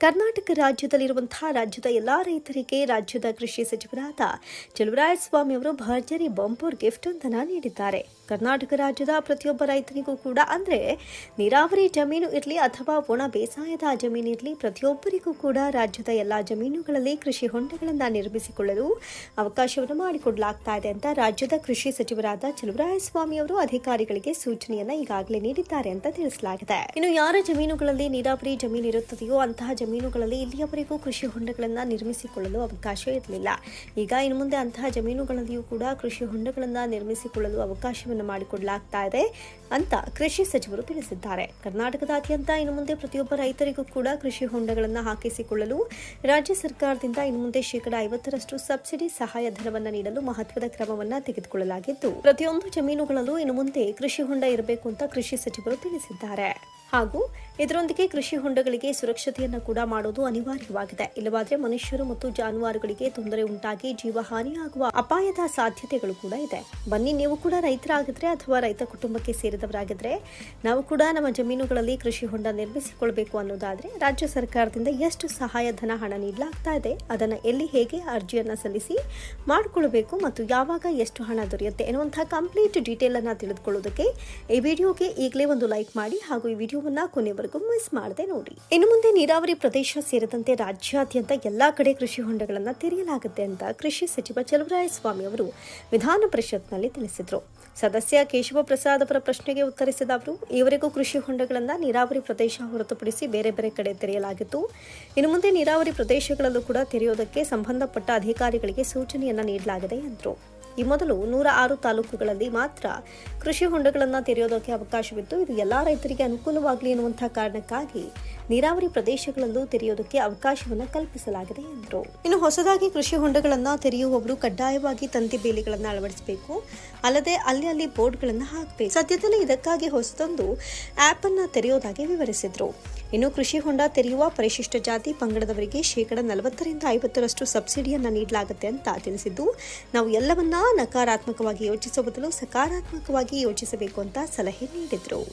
ಕರ್ನಾಟಕ ರಾಜ್ಯದಲ್ಲಿರುವಂತಹ ರಾಜ್ಯದ ಎಲ್ಲಾ ರೈತರಿಗೆ ರಾಜ್ಯದ ಕೃಷಿ ಸಚಿವರಾದ ಚಲುವರಾಯಸ್ವಾಮಿ ಅವರು ಭರ್ಜರಿ ಬಂಪೂರ್ ಗಿಫ್ಟ್ ಒಂದನ್ನು ನೀಡಿದ್ದಾರೆ. ಕರ್ನಾಟಕ ರಾಜ್ಯದ ಪ್ರತಿಯೊಬ್ಬ ರೈತನಿಗೂ ಕೂಡ ಅಂದ್ರೆ ನೀರಾವರಿ ಜಮೀನು ಇರಲಿ ಅಥವಾ ಒಣ ಬೇಸಾಯದ ಜಮೀನು ಇರಲಿ ಪ್ರತಿಯೊಬ್ಬರಿಗೂ ಕೂಡ ರಾಜ್ಯದ ಎಲ್ಲಾ ಜಮೀನುಗಳಲ್ಲಿ ಕೃಷಿ ಹೊಂಡಗಳನ್ನ ನಿರ್ಮಿಸಿಕೊಳ್ಳಲು ಅವಕಾಶವನ್ನು ಮಾಡಿಕೊಡಲಾಗ್ತಾ ಇದೆ ಅಂತ ರಾಜ್ಯದ ಕೃಷಿ ಸಚಿವರಾದ ಚಲುವರಾಯಸ್ವಾಮಿ ಅವರು ಅಧಿಕಾರಿಗಳಿಗೆ ಸೂಚನೆಯನ್ನ ಈಗಾಗಲೇ ನೀಡಿದ್ದಾರೆ ಅಂತ ತಿಳಿಸಲಾಗಿದೆ. ಇನ್ನು ಯಾರ ಜಮೀನುಗಳಲ್ಲಿ ನೀರಾವರಿ ಜಮೀನು ಇರುತ್ತದೆಯೋ ಅಂತಹ ಜಮೀನುಗಳಲ್ಲಿ ಇಲ್ಲಿಯವರೆಗೂ ಕೃಷಿ ಹೊಂಡಗಳನ್ನು ನಿರ್ಮಿಸಿಕೊಳ್ಳಲು ಅವಕಾಶ ಇರಲಿಲ್ಲ. ಈಗ ಇನ್ನು ಮುಂದೆ ಅಂತಹ ಜಮೀನುಗಳಲ್ಲಿಯೂ ಕೂಡ ಕೃಷಿ ಹೊಂಡಗಳನ್ನು ನಿರ್ಮಿಸಿಕೊಳ್ಳಲು ಅವಕಾಶವನ್ನು ಮಾಡಿಕೊಡಲಾಗ್ತಾ ಇದೆ ಅಂತ ಕೃಷಿ ಸಚಿವರು ತಿಳಿಸಿದ್ದಾರೆ. ಕರ್ನಾಟಕದಾದ್ಯಂತ ಇನ್ನು ಮುಂದೆ ಪ್ರತಿಯೊಬ್ಬ ರೈತರಿಗೂ ಕೂಡ ಕೃಷಿ ಹೊಂಡಗಳನ್ನು ಹಾಕಿಸಿಕೊಳ್ಳಲು ರಾಜ್ಯ ಸರ್ಕಾರದಿಂದ ಇನ್ನು ಮುಂದೆ ಶೇಕಡಾ ಐವತ್ತರಷ್ಟು ಸಬ್ಸಿಡಿ ಸಹಾಯ ಧನವನ್ನು ನೀಡಲು ಮಹತ್ವದ ಕ್ರಮವನ್ನು ತೆಗೆದುಕೊಳ್ಳಲಾಗಿದ್ದು, ಪ್ರತಿಯೊಂದು ಜಮೀನುಗಳಲ್ಲೂ ಇನ್ನು ಮುಂದೆ ಕೃಷಿ ಹೊಂಡ ಇರಬೇಕು ಅಂತ ಕೃಷಿ ಸಚಿವರು ತಿಳಿಸಿದ್ದಾರೆ. ಹಾಗೂ ಇದರೊಂದಿಗೆ ಕೃಷಿ ಹೊಂಡಗಳಿಗೆ ಸುರಕ್ಷತೆಯನ್ನು ಕೂಡ ಮಾಡೋದು ಅನಿವಾರ್ಯವಾಗಿದೆ. ಇಲ್ಲವಾದರೆ ಮನುಷ್ಯರು ಮತ್ತು ಜಾನುವಾರುಗಳಿಗೆ ತೊಂದರೆ ಉಂಟಾಗಿ ಜೀವಹಾನಿಯಾಗುವ ಅಪಾಯದ ಸಾಧ್ಯತೆಗಳು ಕೂಡ ಇದೆ. ಬನ್ನಿ, ನೀವು ಕೂಡ ರೈತರಾಗಿದ್ರೆ ಅಥವಾ ರೈತ ಕುಟುಂಬಕ್ಕೆ ಸೇರಿದವರಾಗಿದ್ರೆ ನಾವು ಕೂಡ ನಮ್ಮ ಜಮೀನುಗಳಲ್ಲಿ ಕೃಷಿ ಹೊಂಡ ನಿರ್ಮಿಸಿಕೊಳ್ಬೇಕು ಅನ್ನೋದಾದ್ರೆ ರಾಜ್ಯ ಸರ್ಕಾರದಿಂದ ಎಷ್ಟು ಸಹಾಯಧನ ಹಣ ನೀಡಲಾಗ್ತಾ ಇದೆ, ಅದನ್ನು ಎಲ್ಲಿ ಹೇಗೆ ಅರ್ಜಿಯನ್ನು ಸಲ್ಲಿಸಿ ಮಾಡಿಕೊಳ್ಬೇಕು ಮತ್ತು ಯಾವಾಗ ಎಷ್ಟು ಹಣ ದೊರೆಯುತ್ತೆ ಎನ್ನುವಂತಹ ಕಂಪ್ಲೀಟ್ ಡೀಟೇಲ್ ಅನ್ನು ತಿಳಿದುಕೊಳ್ಳೋದಕ್ಕೆ ಈ ವಿಡಿಯೋಗೆ ಈಗಲೇ ಒಂದು ಲೈಕ್ ಮಾಡಿ ಹಾಗೂ ಈ ವಿಡಿಯೋವನ್ನ ಕೊನೆವರೆಗೂ ಮಿಸ್ ಮಾಡದೆ ನೋಡಿ. ಇನ್ನು ಮುಂದೆ ನೀರಾವರಿ ಪ್ರದೇಶ ಸೇರಿದಂತೆ ರಾಜ್ಯಾದ್ಯಂತ ಎಲ್ಲಾ ಕಡೆ ಕೃಷಿ ಹೊಂಡಗಳನ್ನು ತೆರೆಯಲಾಗುತ್ತೆ ಅಂತ ಕೃಷಿ ಸಚಿವ ಚಲುವರಾಯಸ್ವಾಮಿ ಅವರು ವಿಧಾನ ಪರಿಷತ್ನಲ್ಲಿ ತಿಳಿಸಿದರು. ಸದಸ್ಯ ಕೇಶವ ಪ್ರಸಾದ್ ಅವರ ಪ್ರಶ್ನೆಗೆ ಉತ್ತರಿಸಿದ ಅವರು, ಈವರೆಗೂ ಕೃಷಿ ಹೊಂಡಗಳನ್ನು ನೀರಾವರಿ ಪ್ರದೇಶ ಹೊರತುಪಡಿಸಿ ಬೇರೆ ಬೇರೆ ಕಡೆ ತೆರೆಯಲಾಗಿತ್ತು. ಇನ್ನು ಮುಂದೆ ನೀರಾವರಿ ಪ್ರದೇಶಗಳಲ್ಲೂ ಕೂಡ ತೆರೆಯೋದಕ್ಕೆ ಸಂಬಂಧಪಟ್ಟ ಅಧಿಕಾರಿಗಳಿಗೆ ಸೂಚನೆಯನ್ನ ನೀಡಲಾಗಿದೆ ಎಂದರು. ಈ ಮೊದಲು ನೂರ ಆರು ತಾಲೂಕುಗಳಲ್ಲಿ ಮಾತ್ರ ಕೃಷಿ ಹೊಂಡಗಳನ್ನು ತೆರೆಯೋದಕ್ಕೆ ಅವಕಾಶವಿತ್ತು. ಇದು ಎಲ್ಲ ರೈತರಿಗೆ ಅನುಕೂಲವಾಗಲಿ ಎನ್ನುವಂತಹ ಕಾರಣಕ್ಕಾಗಿ ನೀರಾವರಿ ಪ್ರದೇಶಗಳಲ್ಲೂ ತೆರೆಯೋದಕ್ಕೆ ಅವಕಾಶವನ್ನು ಕಲ್ಪಿಸಲಾಗಿದೆ ಎಂದರು. ಇನ್ನು ಹೊಸದಾಗಿ ಕೃಷಿ ಹೊಂಡಗಳನ್ನು ತೆರೆಯುವವರು ಕಡ್ಡಾಯವಾಗಿ ತಂತಿ ಬೇಲಿಗಳನ್ನು ಅಳವಡಿಸಬೇಕು. ಅಲ್ಲದೆ ಅಲ್ಲಿ ಅಲ್ಲಿ ಬೋರ್ಡ್ಗಳನ್ನು ಹಾಕಬೇಕು. ಸದ್ಯದಲ್ಲೇ ಇದಕ್ಕಾಗಿ ಹೊಸದೊಂದು ಆಪ್ ಅನ್ನು ತೆರೆಯೋದಾಗಿ ವಿವರಿಸಿದ್ರು. ಇನ್ನು ಕೃಷಿ ಹೊಂಡ ತೆರೆಯುವ ಪರಿಶಿಷ್ಟ ಜಾತಿ ಪಂಗಡದವರಿಗೆ ಶೇಕಡ ನಲವತ್ತರಿಂದ ಐವತ್ತರಷ್ಟು ಸಬ್ಸಿಡಿಯನ್ನು ನೀಡಲಾಗುತ್ತೆ ಅಂತ ತಿಳಿಸಿದ್ದು, ನಾವು ಎಲ್ಲವನ್ನ ನಕಾರಾತ್ಮಕವಾಗಿ ಯೋಚಿಸುವ ಬದಲು ಸಕಾರಾತ್ಮಕವಾಗಿ ಯೋಚಿಸಬೇಕು ಅಂತ ಸಲಹೆ ನೀಡಿದ್ರು.